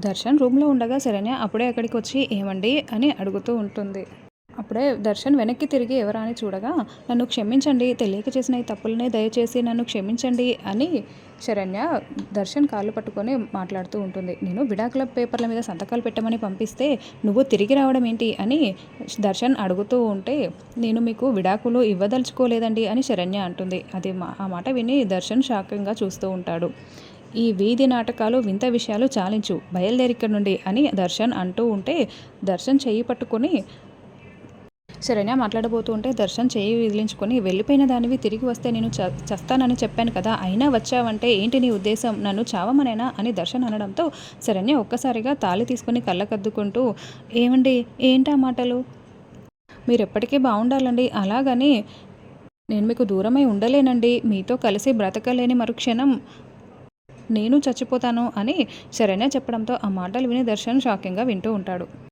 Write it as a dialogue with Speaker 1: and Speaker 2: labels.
Speaker 1: దర్శన్ రూమ్లో ఉండగా శరణ్య అప్పుడే అక్కడికి వచ్చి ఏమండి? అని అడుగుతూ ఉంటుంది. అప్పుడే దర్శన్ వెనక్కి తిరిగి ఎవరా అని చూడగా నన్ను క్షమించండి తెలియక చేసిన ఈ తప్పులనే దయచేసి నన్ను క్షమించండి అని శరణ్య దర్శన్ కాళ్ళు పట్టుకొని మాట్లాడుతూ ఉంటుంది. నేను విడాకుల పేపర్ల మీద సంతకాలు పెట్టమని పంపిస్తే నువ్వు తిరిగి రావడం ఏంటి? అని దర్శన్ అడుగుతూ ఉంటే నేను మీకు విడాకులు ఇవ్వదలుచుకోలేదండి అని శరణ్య అంటుంది. అది మా ఆ మాట విని దర్శన్ షాకింగ్గా చూస్తూ ఉంటాడు. ఈ వీధి నాటకాలు వింత విషయాలు చాలించు. బయలుదేరిక్కడి నుండి అని దర్శన్ అంటూ ఉంటే దర్శన్ చెయ్యి పట్టుకొని శరణ్య మాట్లాడబోతూ ఉంటే దర్శన్ చేయి విదిలించుకొని వెళ్ళిపోయిన దానివి తిరిగి వస్తే నేను చ చస్తానని చెప్పాను కదా అయినా వచ్చావంటే ఏంటి నీ ఉద్దేశం? నన్ను చావమనేనా? అని దర్శన్ అనడంతో శరణ్య ఒక్కసారిగా తాళి తీసుకొని కళ్ళకద్దుకుంటూ ఏమండి? ఏంటా మాటలు? మీరు ఎప్పటికీ బాగుండాలండి అలాగని నేను మీకు దూరమై ఉండలేనండి. మీతో కలిసి బ్రతకలేని మరుక్షణం. నేను చచ్చిపోతాను అని శరణ్య చెప్పడంతో ఆ మాటలు విని దర్శన్ షాకింగ్గా వింటూ ఉంటాడు.